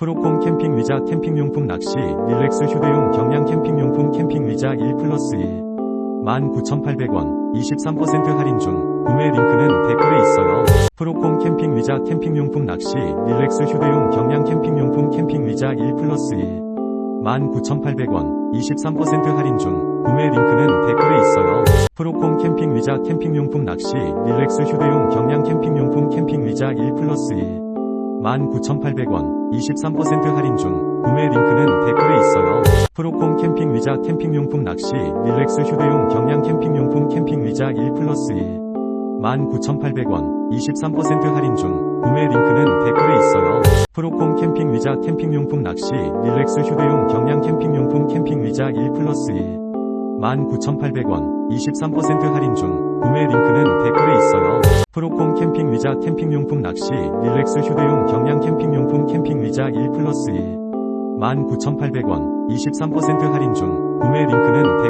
프로콤 캠핑 위자 캠핑용품 낚시 릴렉스 휴대용 경량 캠핑용품 캠핑 위자 1 플러스 1 19,800원 23% 할인 중 구매 링크는 댓글에 있어요. 프로콤 캠핑 위자 캠핑용품 낚시 릴렉스 휴대용 경량 캠핑용품 캠핑 위자 1 플러스 1 19,800원 23% 할인 중 구매 링크는 댓글에 있어요. 프로콤 캠핑 위자 캠핑용품 낚시 릴렉스 휴대용 경량 캠핑용품 캠핑 위자 1 플러스 1 19,800원 23% 할인 중 구매 링크는 댓글에 있어요. 프로콤 캠핑 위자 캠핑용품 낚시 릴렉스 휴대용 경량 캠핑용품 캠핑 위자 1 플러스 1 19,800원 23% 할인 중 구매 링크는 댓글에 있어요. 프로콤 캠핑 위자 캠핑용품 낚시 릴렉스 휴대용 경량 캠핑용품 캠핑 위자 1 플러스 1 19,800원 23% 할인 중 구매 링크는 댓글에 있어요. 프로콤 캠핑 위자 캠핑용품 낚시 릴렉스 휴대용 경량 캠핑용품 캠핑 위자 1 플러스 1 19,800원 23% 할인 중 구매 링크는 댓